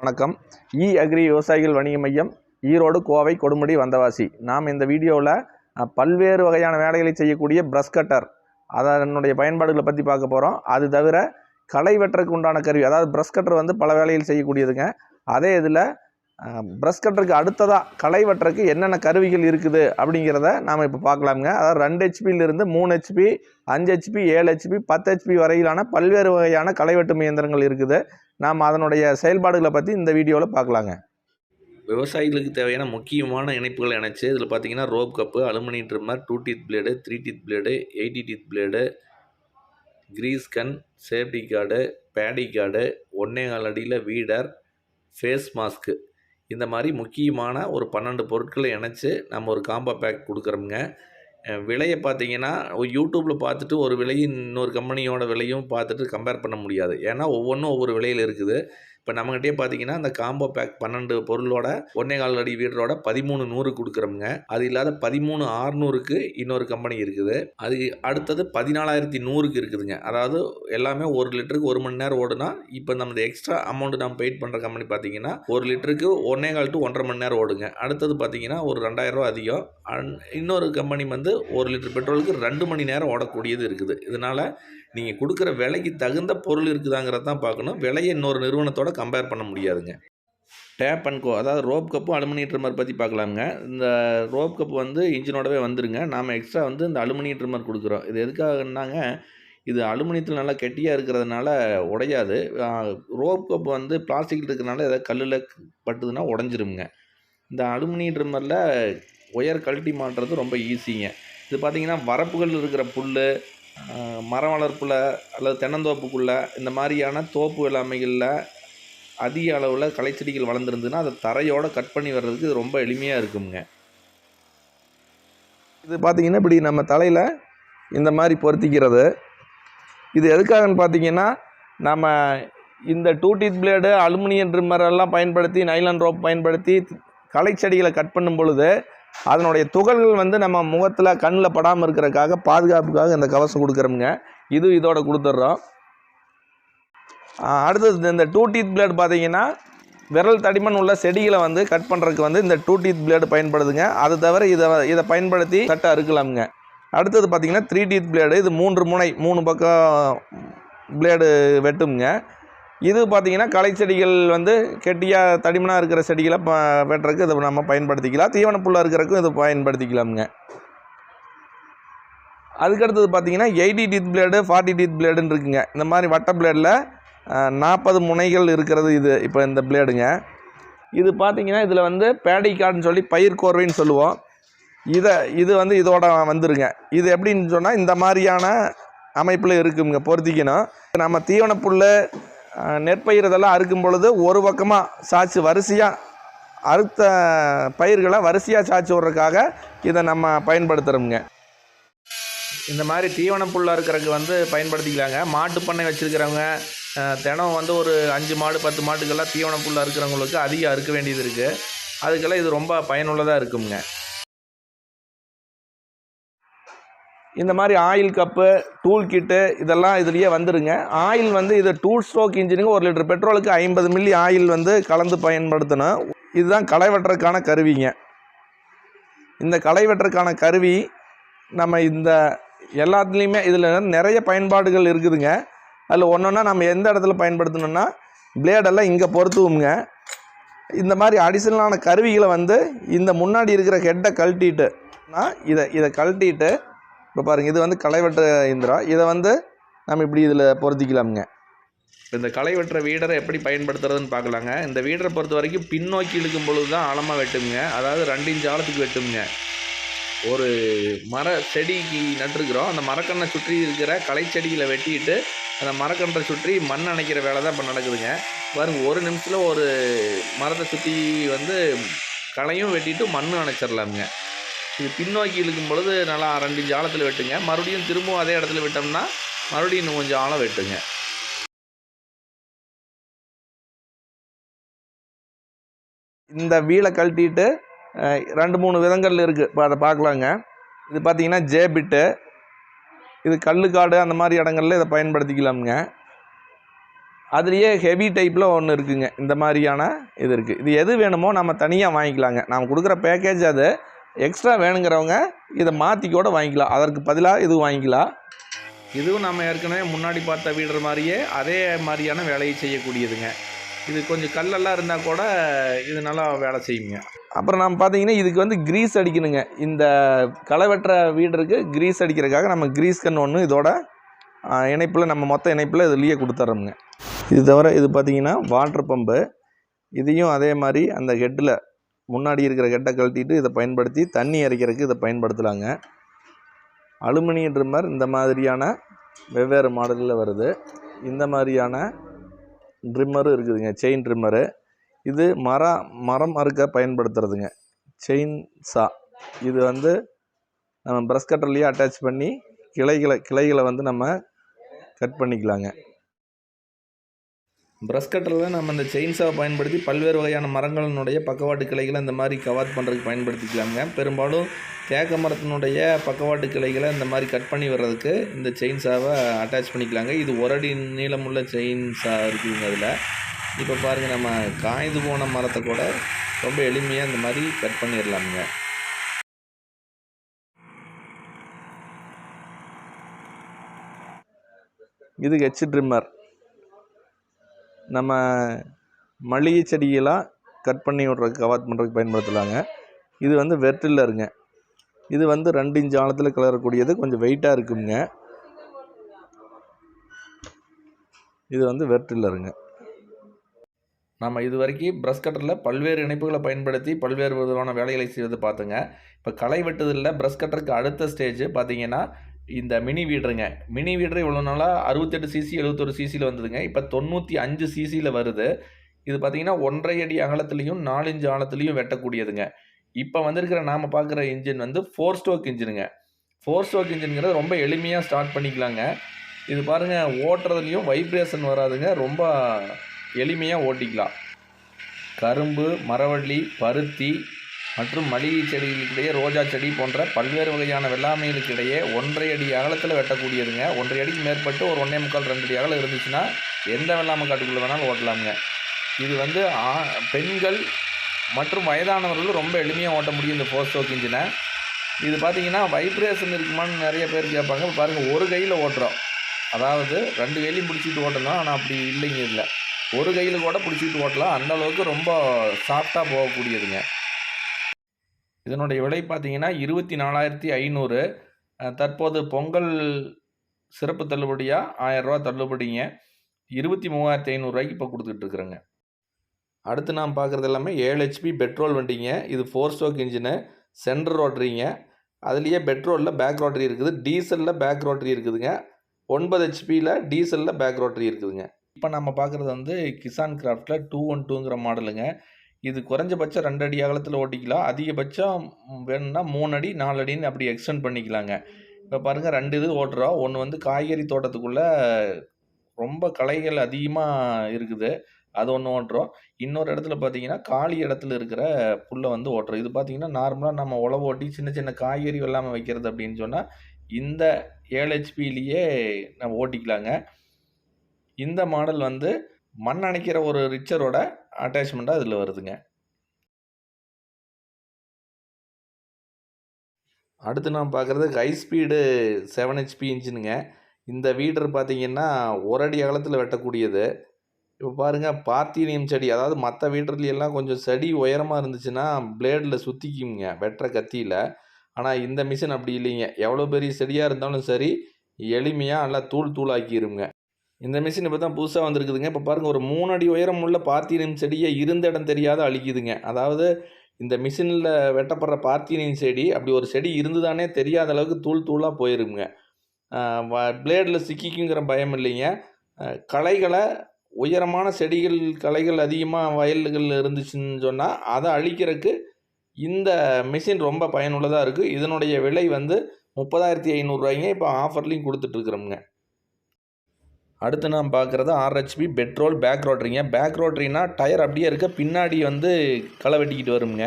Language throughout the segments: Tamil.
வணக்கம். இ அக்ரி விவசாயிகள் வணிக மையம் ஈரோடு கோவை கொடுமுடி வந்தவாசி. நாம் இந்த வீடியோவில் பல்வேறு வகையான வேலைகளை செய்யக்கூடிய ப்ரஷ் கட்டர் அதனுடைய பயன்பாடுகளை பற்றி பார்க்க போகிறோம் அது தவிர களை வெட்டுறதுக்கு உண்டான கருவி அதாவது ப்ரஷ் கட்டர் வந்து பல வேலைகள் செய்யக்கூடியதுங்க. அதே இதில் ப்ரஷ் கட்டருக்கு அடுத்ததாக களை வெட்டுறதுக்கு என்னென்ன கருவிகள் இருக்குது அப்படிங்கிறத நாம் இப்போ பார்க்கலாமுங்க. அதாவது ரெண்டு ஹெச்பியிலிருந்து மூணு ஹெச்பி அஞ்சு ஹெச்பி ஏழு ஹெச்பி பத்து ஹெச்பி வரையிலான பல்வேறு வகையான களை வெட்டும் இயந்திரங்கள் இருக்குது. நாம் அதனுடைய செயல்பாடுகளை பற்றி இந்த வீடியோவில் பார்க்கலாங்க. விவசாயிகளுக்கு தேவையான முக்கியமான இணைப்புகளை இணைச்சு இதில் பார்த்தீங்கன்னா rope cup aluminium trimmer two teeth blade three teeth blade eighty teeth blade grease gun safety guard paddy guard ஒன்னே கால் அடியில் வீடர் ஃபேஸ் மாஸ்க்கு இந்த மாதிரி முக்கியமான ஒரு பன்னெண்டு பொருட்களை இணைச்சி நம்ம ஒரு காம்போ பேக் கொடுக்குறோமுங்க. விலையை பார்த்தீங்கன்னா யூடியூப்பில் பார்த்துட்டு ஒரு விலையும் இன்னொரு கம்பெனியோட விலையும் பார்த்துட்டு கம்பேர் பண்ண முடியாது. ஏன்னா ஒவ்வொன்றும் ஒவ்வொரு விலையில் இருக்குது. இப்போ நம்மகிட்டே பார்த்தீங்கன்னா அந்த காம்போ பேக் பன்னெண்டு பொருளோட ஒன்னே கால் அடி வீடரோட பதிமூணு நூறு கொடுக்குறோமுங்க. அது இல்லாத பதிமூணு ஆறுநூறுக்கு இன்னொரு கம்பெனி இருக்குது. அது அடுத்தது பதினாலாயிரத்தி நூறுக்கு இருக்குதுங்க. அதாவது எல்லாமே ஒரு லிட்டருக்கு ஒரு மணி நேரம் ஓடுனா இப்போ நம்ம எக்ஸ்ட்ரா அமௌண்ட் நம்ம பெயிட் பண்ணுற கம்பெனி பார்த்தீங்கன்னா ஒரு லிட்டருக்கு ஒன்னே கால் டு ஒன்றரை மணி நேரம் ஓடுங்க. அடுத்தது பார்த்தீங்கன்னா ஒரு ரெண்டாயிரம் ரூபா அதிகம். இன்னொரு கம்பெனி வந்து ஒரு லிட்டர் பெட்ரோலுக்கு ரெண்டு மணி நேரம் ஓடக்கூடியது இருக்குது. இதனால் நீங்கள் கொடுக்குற விலைக்கு தகுந்த பொருள் இருக்குதாங்கிறத தான் பார்க்கணும். விலையை இன்னொரு நிறுவனத்தோட கம்பேர் பண்ண முடியாதுங்க. டேப் அண்ட் கோ அதாவது ரோப் கப்பும் அலுமினியம் ட்ரிம்மர் பற்றி பார்க்கலாமுங்க. இந்த ரோப் கப் வந்து இன்ஜினோடவே வந்துருங்க. நாம் எக்ஸ்ட்ரா வந்து இந்த அலுமினியம் ட்ரிம்மர் கொடுக்குறோம். இது எதுக்காகனாங்க இது அலுமினியத்தில் நல்லா கெட்டியாக இருக்கிறதுனால உடையாது. ரோப் கப் வந்து பிளாஸ்டிக்கில் இருக்கிறனால ஏதாவது கல்லில் பட்டுதுன்னா உடஞ்சிருங்க இந்த அலுமினியம் ட்ரிம்மரில் ஒயர் கழட்டி மாட்டுறது ரொம்ப ஈஸிங்க இது பார்த்திங்கன்னா வரப்புகள் இருக்கிற புல் மரம் வளர்ப்பில் அல்லது தென்னந்தோப்புக்குள்ளே இந்த மாதிரியான தோப்பு வேளாண்மைகளில் அதிக அளவில் களைச்செடிகள் வளர்ந்துருந்துன்னா அதை தரையோடு கட் பண்ணி வர்றதுக்கு இது ரொம்ப எளிமையாக இருக்குங்க இது பார்த்திங்கன்னா இப்படி நம்ம தலையில் இந்த மாதிரி பொருத்திக்கிறது. இது எதுக்காகன்னு பார்த்தீங்கன்னா நம்ம இந்த டூ டீத் பிளேடு அலுமினியம் ட்ரிம்மரெல்லாம் பயன்படுத்தி நைலான் ரோப் பயன்படுத்தி களை செடிகளை கட் பண்ணும் பொழுது அதனுடைய துகள்கள் வந்து நம்ம முகத்தில் கண்ணில் படாமல் இருக்கிறக்காக பாதுகாப்புக்காக இந்த கவசம் கொடுக்குறோமுங்க. இது இதோட கொடுத்துட்றோம். அடுத்தது இந்த டூ டீத் பிளேடு பார்த்தீங்கன்னா விரல் தடிமன் உள்ள செடிகளை வந்து கட் பண்ணுறதுக்கு வந்து இந்த டூ டீத் பிளேடு பயன்படுதுங்க. அது தவிர இதை இதை பயன்படுத்தி கட்டை அறுக்கலாமுங்க அடுத்தது பார்த்தீங்கன்னா த்ரீ டீத் பிளேடு இது மூன்று முனை மூணு பக்கம் பிளேடு வெட்டும்ங்க. இது பார்த்தீங்கன்னா களை செடிகள் வந்து கெட்டியாக தடிமனாக இருக்கிற செடிகளை ப வெட்டுறதுக்கு இதை நம்ம பயன்படுத்திக்கலாம். தீவன புல்லாக இருக்கிறதுக்கும் இதை பயன்படுத்திக்கலாமுங்க. அதுக்கடுத்தது பார்த்தீங்கன்னா eighty teeth blade forty teeth பிளேடுன்னு இருக்குங்க. இந்த மாதிரி வட்ட பிளேடில் நாற்பது முனைகள் இருக்கிறது இது இப்போ இந்த பிளேடுங்க. இது பார்த்தீங்கன்னா இதில் வந்து பேடி சொல்லி பயிர் கோர்வைன்னு சொல்லுவோம். இதை இது வந்து இதோட வந்துருங்க. இது எப்படின்னு சொன்னால் இந்த மாதிரியான அமைப்பில் இருக்குங்க பொருத்திக்கணும். நம்ம தீவன புல் நெற்பயிர் இதெல்லாம் அறுக்கும் பொழுது ஒரு பக்கமாக சாய்ச்சி வரிசையாக அறுத்த பயிர்களை வரிசையாக சாய்ச்சி விட்றதுக்காக இதை நம்ம பயன்படுத்துகிறோமுங்க இந்த மாதிரி தீவன புல் அறுக்கிறதுக்கு வந்து பயன்படுத்திக்கலாங்க. மாட்டு பண்ணை வச்சுருக்கிறவங்க தினம் வந்து ஒரு அஞ்சு மாடு பத்து மாட்டுக்கெல்லாம் தீவன புல் அறுக்கிறவங்களுக்கு அதிகம் அறுக்க வேண்டியது இருக்குது அதுக்கெல்லாம் இது ரொம்ப பயனுள்ளதாக இருக்குங்க இந்த மாதிரி ஆயில் கப்பு டூல் கிட்டு இதெல்லாம் இதுலேயே வந்துடுங்க ஆயில் வந்து இது டூ ஸ்ட்ரோக் இன்ஜினுக்கு ஒரு லிட்டர் பெட்ரோலுக்கு ஐம்பது மில்லி ஆயில் வந்து கலந்து பயன்படுத்தணும். இதுதான் களை வெட்டுறதுக்கான கருவிங்க. இந்த களை வெட்டுறதுக்கான கருவி நம்ம இந்த எல்லாத்துலேயுமே இதில் நிறைய பயன்பாடுகள் இருக்குதுங்க. அதில் ஒன்றொன்னா நம்ம எந்த இடத்துல பயன்படுத்தணும்னா பிளேடெல்லாம் இங்கே பொருத்துவோங்க இந்த மாதிரி அடிஷனலான கருவிகளை வந்து இந்த முன்னாடி இருக்கிற ஹெட்டை கழட்டிட்டு இதை இதை கழட்டிட்டு இப்போ பாருங்கள் இது வந்து களை வெட்டுற இதை வந்து நம்ம இப்படி இதில் பொருத்திக்கலாமுங்க. இந்த களை வெட்டுற வீடரை எப்படி பயன்படுத்துறதுன்னு பார்க்கலாங்க. இந்த வீடரை பொறுத்த வரைக்கும் பின்னோக்கி இழுக்கும் பொழுது தான் ஆழமாக வெட்டுங்க. அதாவது ரெண்டு இன்ச்சு ஆழத்துக்கு வெட்டுங்க. ஒரு மர செடிக்கு நட்டுருக்குறோம். அந்த மரக்கண்ணை சுற்றி இருக்கிற களை செடிகளை வெட்டிட்டு அந்த மரக்கன்றை சுற்றி மண் அணைக்கிற வேலை தான் இப்போ நடக்குதுங்க. பாருங்கள் ஒரு நிமிஷத்தில் ஒரு மரத்தை சுற்றி வந்து களையும் வெட்டிட்டு மண்ணும் அணைச்சிடலாமுங்க. இது பின்னோக்கி இழுக்கும் பொழுது நல்லா ரெண்டு இன்ச் ஆழத்தில் வெட்டுங்க. மறுபடியும் திரும்பவும் அதே இடத்துல விட்டோம்னா மறுபடியும் இன்னும் கொஞ்சம் ஆழம் வெட்டுங்க. இந்த வீலை கழட்டிட்டு ரெண்டு மூணு விதங்கள் இருக்குது இப்போ அதை பார்க்கலாங்க இது பார்த்தீங்கன்னா ஜேபிட்டு இது கல்லுக்காடு அந்த மாதிரி இடங்கள்ல இதை பயன்படுத்திக்கலாமுங்க. அதுலேயே ஹெவி டைப்பில் ஒன்று இருக்குங்க. இந்த மாதிரியான இது இருக்குது இது எது வேணுமோ நம்ம தனியாக வாங்கிக்கலாங்க. நாம் கொடுக்குற பேக்கேஜ் அது எக்ஸ்ட்ரா வேணுங்கிறவங்க இதை மாற்றி கூட வாங்கிக்கலாம். அதற்கு பதிலாக இது வாங்கிக்கலாம். இதுவும் நம்ம ஏற்கனவே முன்னாடி பார்த்த வீடுற மாதிரியே அதே மாதிரியான வேலையை செய்யக்கூடியதுங்க. இது கொஞ்சம் கல்லெல்லாம் இருந்தால் கூட இது நல்லா வேலை செய்யுங்க. அப்புறம் நம்ம பார்த்தீங்கன்னா இதுக்கு வந்து கிரீஸ் அடிக்கணுங்க. இந்த களை வெட்டுற வீடருக்கு கிரீஸ் அடிக்கிறதுக்காக நம்ம கிரீஸ் கன் ஒன்று இதோட இணைப்பில் நம்ம மொத்த இணைப்பில் இதுலேயே கொடுத்துட்றோமுங்க இது தவிர இது பார்த்தீங்கன்னா வாட்டர் பம்பு இதையும் அதே மாதிரி அந்த ஹெட்டில் முன்னாடி இருக்கிற கெட்ட கழட்டிட்டு இதை பயன்படுத்தி தண்ணி இறைக்கிறதுக்கு இதை பயன்படுத்தலாங்க அலுமினியம் ட்ரிம்மர் இந்த மாதிரியான வெவ்வேறு மாடலில் வருது. இந்த மாதிரியான ட்ரிம்மரும் இருக்குதுங்க செயின் ட்ரிம்மரு. இது மரம் மரம் அறுக்க பயன்படுத்துறதுங்க. செயின் சா. இது வந்து நம்ம ப்ரஷ் கட்டர்லேயே அட்டாச் பண்ணி கிளைகளை கிளைகளை வந்து நம்ம கட் பண்ணிக்கலாங்க. ப்ரஷ் கட்டரில் நம்ம இந்த செயின்ஸாவை பயன்படுத்தி பல்வேறு வகையான மரங்களினுடைய பக்கவாட்டு கிளைகளை இந்த மாதிரி கவாத் பண்ணுறதுக்கு பயன்படுத்திக்கலாங்க. பெரும்பாலும் தேக்க மரத்தினுடைய பக்கவாட்டு கிளைகளை இந்த மாதிரி கட் பண்ணி வர்றதுக்கு இந்த செயின்ஸாவை அட்டாச் பண்ணிக்கலாங்க. இது ஒரு அடி நீளமுள்ள செயின்ஸா இருக்குதுங்க அதில். இப்போ பாருங்கள் நம்ம காய்ந்து போன மரத்தை கூட ரொம்ப எளிமையாக இந்த மாதிரி கட் பண்ணிடலாமுங்க. இது ஹெச் ட்ரிம்மர் நம்ம மல்லிகை செடியெல்லாம் கட் பண்ணி விட்றதுக்கு கவாத் பண்ணுறதுக்கு பயன்படுத்தலாங்க இது வந்து வெர்டில்லருங்க இது வந்து ரெண்டு இன்ச் ஆழத்தில் கிளறக்கூடியது கொஞ்சம் வெயிட்டாக இருக்குங்க. இது வந்து வெர்டில்லருங்க நம்ம இது வரைக்கும் ப்ரஷ் கட்டரில் பல்வேறு இணைப்புகளை பயன்படுத்தி பல்வேறு விதமான வேலைகளை செய்வது பார்த்துங்க. இப்போ களை வெட்டுதலில் ப்ரஷ் கட்டருக்கு அடுத்த ஸ்டேஜ் பார்த்தீங்கன்னா இந்த மினி வீடருங்க. மினி வீடர் இவ்வளோ நாளாக அறுபத்தெட்டு சிசி எழுபத்தொரு சிசியில் வந்ததுங்க. இப்போ தொண்ணூற்றி அஞ்சு சிசியில் வருது. இது பார்த்திங்கன்னா ஒன்றரை அடி அகலத்துலேயும் நாலஞ்சு ஆழத்துலேயும் வெட்டக்கூடியதுங்க. இப்போ வந்திருக்கிற நாம் பார்க்குற இன்ஜின் வந்து ஃபோர் ஸ்டோக் இன்ஜினுங்க. ஃபோர் ஸ்டோக் இன்ஜின்ங்கிறது ரொம்ப எளிமையாக ஸ்டார்ட் பண்ணிக்கலாங்க. இது பாருங்கள் ஓட்டுறதுலேயும் வைப்ரேஷன் வராதுங்க. ரொம்ப எளிமையாக ஓட்டிக்கலாம். கரும்பு மரவள்ளி பருத்தி மற்றும் மளிகை செடிகளுக்கிடையே ரோஜா செடி போன்ற பல்வேறு வகையான வெள்ளாமைகளுக்கிடையே ஒன்றரை அடி அகலத்தில் வெட்டக்கூடியதுங்க. ஒன்றரை அடிக்கு மேற்பட்டு ஒரு ஒன்றே முக்கால் ரெண்டு அடி அகலம் இருந்துச்சுன்னா எந்த வெள்ளாமை காட்டுக்குள்ளே வேணாலும் ஓட்டலாமுங்க. இது வந்து ஆ- பெண்கள் மற்றும் வயதானவர்களும் ரொம்ப எளிமையாக ஓட்ட முடியும் இந்த ஃபோர் ஸ்ட்ரோக் இன்ஜினை. இது பார்த்தீங்கன்னா வைப்ரேஷன் இருக்குமான்னு நிறைய பேர் கேட்பாங்க. இப்போ பாருங்கள் ஒரு கையில் ஓட்டுறோம். அதாவது ரெண்டு கையிலையும் பிடிச்சிட்டு ஓட்டணும். ஆனால் அப்படி இல்லைங்க இதில். ஒரு கையில் கூட பிடிச்சிட்டு ஓட்டலாம். அந்தளவுக்கு ரொம்ப சாஃப்டாக போகக்கூடியதுங்க. இதனுடைய விலை பார்த்தீங்கன்னா இருபத்தி நாலாயிரத்தி ஐநூறு. தற்போது பொங்கல் சிறப்பு தள்ளுபடியாக ஆயரூவா தள்ளுபடிங்க. இருபத்தி மூவாயிரத்தி ஐநூறுரூவாய்க்கு இப்போ கொடுத்துட்ருக்குறேங்க அடுத்து நாம் பார்க்குறது எல்லாமே ஏழு ஹெச்பி பெட்ரோல் வண்டிங்க. இது ஃபோர் ஸ்டோக் இன்ஜினு. சென்டர் ரோட்டரிங்க. அதுலேயே பெட்ரோலில் பேக் ரோட்டரி இருக்குது. டீசலில் பேக் ரோட்டரி இருக்குதுங்க. ஒன்பது ஹெச்பியில் டீசலில் பேக் ரோட்டரி இருக்குதுங்க. இப்போ நம்ம பார்க்குறது வந்து கிசான் கிராஃப்டில் டூ ஒன் டூங்கிற மாடலுங்க. இது குறைஞ்சபட்சம் ரெண்டு அடி அகலத்தில் ஓட்டிக்கலாம். அதிகபட்சம் வேணும்னா மூணு அடி நாலு அடின்னு அப்படி எக்ஸ்டெண்ட் பண்ணிக்கலாங்க. இப்போ பாருங்கள் ரெண்டு இது ஓட்டுறோம். ஒன்று வந்து காய்கறி தோட்டத்துக்குள்ளே ரொம்ப களைகள் அதிகமாக இருக்குது. அது ஒன்று ஓட்டுறோம். இன்னொரு இடத்துல பார்த்தீங்கன்னா காலி இடத்துல இருக்கிற புல்லை வந்து ஓட்டுறோம். இது பார்த்தீங்கன்னா நார்மலாக நம்ம உழவு ஓட்டி சின்ன சின்ன காய்கறி வெள்ளாமல் வைக்கிறது அப்படின்னு சொன்னால் இந்த ஏழு ஹெச்பிலேயே நம்ம ஓட்டிக்கலாங்க. இந்த மாடல் வந்து மண் அணைக்கிற ஒரு ரிச்சரோட அட்டாச்மெண்ட்டாக அதில் வருதுங்க. அடுத்து நான் பார்க்குறது ஹை ஸ்பீடு செவன் ஹெச்பி இன்ஜினுங்க இந்த வீடர் பார்த்தீங்கன்னா ஒரு அடி அகலத்தில் வெட்டக்கூடியது. இப்போ பாருங்கள் பார்த்தீனியம் செடி அதாவது மற்ற வீடர்லாம் கொஞ்சம் செடி உயரமாக இருந்துச்சுன்னா பிளேடில் சுற்றிக்குங்க வெட்டுற கத்தியில். ஆனால் இந்த மிஷின் அப்படி இல்லைங்க. எவ்வளோ பெரிய செடியாக இருந்தாலும் சரி எளிமையாக நல்லா தூள் தூளாக்கிடுங்க இந்த மிஷின் இப்போ தான் புதுசாக வந்திருக்குதுங்க. இப்போ பாருங்கள் ஒரு மூணு அடி உயரம் உள்ள பார்த்தீனியம் செடியை இருந்த இடம் தெரியாத அழிக்குதுங்க. அதாவது இந்த மிஷினில் வெட்டப்படுற பார்த்தீனியம் செடி அப்படி ஒரு செடி இருந்துதானே தெரியாத அளவுக்கு தூள் தூளாக போயிருங்க. பிளேடில் சிக்கிக்குங்கிற பயம் இல்லைங்க. களைகளை உயரமான செடிகள் களைகள் அதிகமாக வயல்கள் இருந்துச்சுன்னு சொன்னால் அதை அழிக்கிறதுக்கு இந்த மிஷின் ரொம்ப பயனுள்ளதாக இருக்குது இதனுடைய விலை வந்து முப்பதாயிரத்தி ஐநூறுரூவாய்ங்க இப்போ ஆஃபர்லேயும் கொடுத்துட்ருக்குறோமுங்க அடுத்து நாம் பார்க்குறது ஆர்ஹெச்பி பெட்ரோல் பேக் ரோட்ரிங்க பேக் ரோட்ரினா டயர் அப்படியே இருக்க பின்னாடி வந்து களை வெட்டிக்கிட்டு வருங்க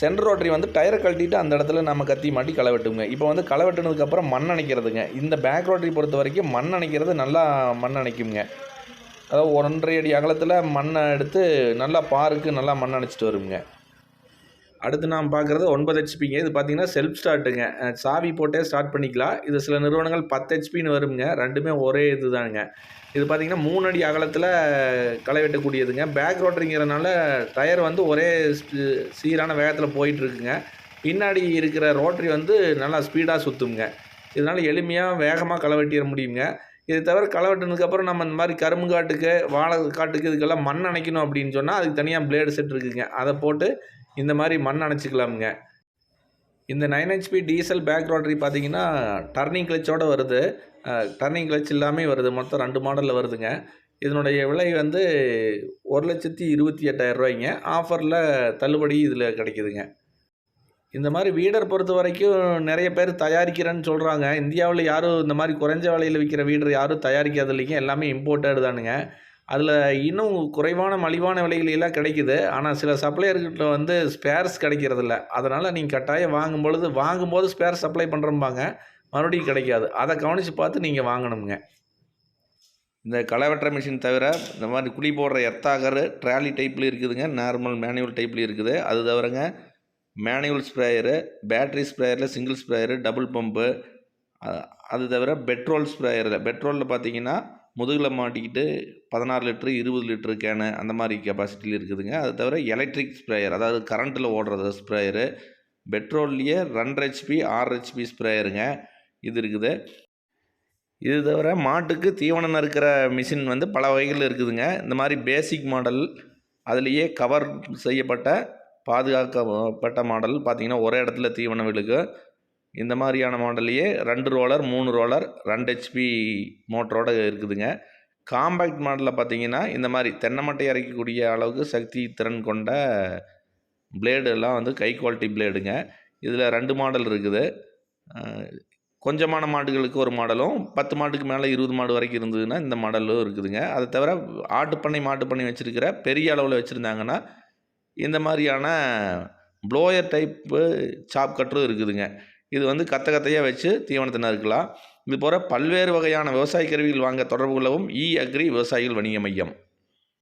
சென்டர் ரோட்டரி வந்து டயரை கழட்டிட்டு அந்த இடத்துல நம்ம கத்தி மாட்டி களை வெட்டுங்க இப்போ வந்து களை வெட்டினதுக்கப்புறம் மண் அணைக்கிறதுங்க. இந்த பேக் ரோட்டரி பொறுத்த வரைக்கும் மண் அணைக்கிறது நல்லா மண் அணைக்குங்க அதாவது ஒன்றரை அடி அகலத்தில் மண்ணை எடுத்து நல்லா பாருக்கு நல்லா மண் அணைச்சிட்டு வருங்க அடுத்து நாம் பார்க்குறது ஒன்பது ஹெச்பிங்க இது பார்த்தீங்கன்னா செல்ஃப் ஸ்டார்ட்டுங்க சாவி போட்டே ஸ்டார்ட் பண்ணிக்கலாம். இது சில நிறுவனங்கள் பத்து ஹெச்பின்னு வருங்க ரெண்டுமே ஒரே இதுதாங்க இது பார்த்தீங்கன்னா மூணு அடி அகலத்தில் களை வெட்டக்கூடியதுங்க. பேக் ரோட்டரிங்கிறனால டயர் வந்து ஒரே சீரான வேகத்தில் போயிட்டுருக்குங்க. பின்னாடி இருக்கிற ரோட்டரி வந்து நல்லா ஸ்பீடாக சுற்றுங்க இதனால் எளிமையாக வேகமாக களை வெட்டிட முடியுங்க. இது தவிர களை வெட்டினதுக்கப்புறம் நம்ம இந்த மாதிரி கரும்பு காட்டுக்கு வாழை காட்டுக்கு இதுக்கெல்லாம் மண் அணைக்கணும் அப்படின்னு சொன்னால் அதுக்கு தனியாக பிளேடு செட் இருக்குங்க. அதை போட்டு இந்த மாதிரி மண் அணைச்சிக்கலாமுங்க. இந்த nine HP diesel back rotary பார்த்தீங்கன்னா டர்னிங் கிளச்சோடு வருது. டர்னிங் கிளச் இல்லாமல் வருது. மொத்தம் ரெண்டு மாடலில் வருதுங்க. இதனுடைய விலை வந்து ஒரு லட்சத்தி இருபத்தி எட்டாயிரம் ரூபாய்ங்க. ஆஃபரில் தள்ளுபடி இதில் கிடைக்குதுங்க. இந்த மாதிரி வீடர் பொறுத்த வரைக்கும் நிறைய பேர் தயாரிக்கிறேன்னு சொல்கிறாங்க இந்தியாவில் யாரும் இந்த மாதிரி குறைஞ்ச விலையில் விற்கிற வீடர் யாரும் தயாரிக்கிறது இல்லைங்க. எல்லாமே இம்போர்ட்டட் தானுங்க. அதில் இன்னும் குறைவான மலிவான விலைகளெல்லாம் கிடைக்குது. ஆனால் சில சப்ளையர்கிட்ட வந்து ஸ்பேர்ஸ் கிடைக்கிறதில்ல. அதனால் நீங்கள் கட்டாயம் வாங்கும் பொழுது வாங்கும்போது ஸ்பேர் சப்ளை பண்ணுறம்பாங்க மறுபடியும் கிடைக்காது. அதை கவனித்து பார்த்து நீங்கள் வாங்கணுங்க இந்த களைவெட்டுற மிஷின் தவிர இந்த மாதிரி குழி போடுற எர்த்தாகர் ட்ராலி டைப்பில் இருக்குதுங்க. நார்மல் மேனுவல் டைப்பில் இருக்குது. அது தவிரங்க மேனுவல் ஸ்ப்ரேயரு பேட்ரி ஸ்ப்ரேயரில் சிங்கிள் ஸ்ப்ரேயரு டபுள் பம்பு அது தவிர பெட்ரோல் ஸ்ப்ரேயரில் பெட்ரோலில் பார்த்தீங்கன்னா முதுகில் மாட்டிக்கிட்டு பதினாறு லிட்ரு இருபது லிட்ரு கேனு அந்த மாதிரி கெப்பாசிட்டியில் இருக்குதுங்க. அது தவிர எலக்ட்ரிக் ஸ்ப்ரேயர் அதாவது கரண்ட்டில் ஓடுறது ஸ்ப்ரேயரு பெட்ரோல்லையே ரெண்டரை ஹெச்பி ஆறு ஹெச்பி ஸ்ப்ரேயருங்க இது இருக்குது. இது தவிர மாட்டுக்கு தீவனம் நறுக்கிற மிஷின் வந்து பல வகைகள் இருக்குதுங்க. இந்த மாதிரி பேசிக் மாடல் அதுலேயே கவர் செய்யப்பட்ட பாதுகாக்கப்பட்ட மாடல் பார்த்தீங்கன்னா ஒரே இடத்துல தீவனம் விழுகு இந்த மாதிரியான மாடல்லையே ரெண்டு ரோலர் மூணு ரோலர் ரெண்டு ஹெச்பி மோட்டரோட இருக்குதுங்க. காம்பேக்ட் மாடலில் பார்த்தீங்கன்னா இந்த மாதிரி தென்னை மட்டை அரைக்கக்கூடிய அளவுக்கு சக்தி திறன் கொண்ட பிளேடு எல்லாம் வந்து கை குவாலிட்டி பிளேடுங்க இதில் ரெண்டு மாடல் இருக்குது. கொஞ்சமான மாடுகளுக்கு ஒரு மாடலும் பத்து மாட்டுக்கு மேலே இருபது மாடு வரைக்கும் இருந்ததுன்னா இந்த மாடலும் இருக்குதுங்க. அதை தவிர ஆட்டுப்பண்ணை மாட்டுப்பண்ணை வச்சுருக்கிற பெரிய அளவில் வச்சுருந்தாங்கன்னா இந்த மாதிரியான ப்ளோயர் டைப்பு சாப் கட்டரும் இருக்குதுங்க. இது வந்து கத்த கத்தையாக வச்சு தீவனத்தை நறுக்கலாம் இது போகிற பல்வேறு வகையான விவசாய கருவிகள் வாங்க தொடர்பு கொள்ளவும் இ அக்ரி விவசாயிகள் வணிக மையம்.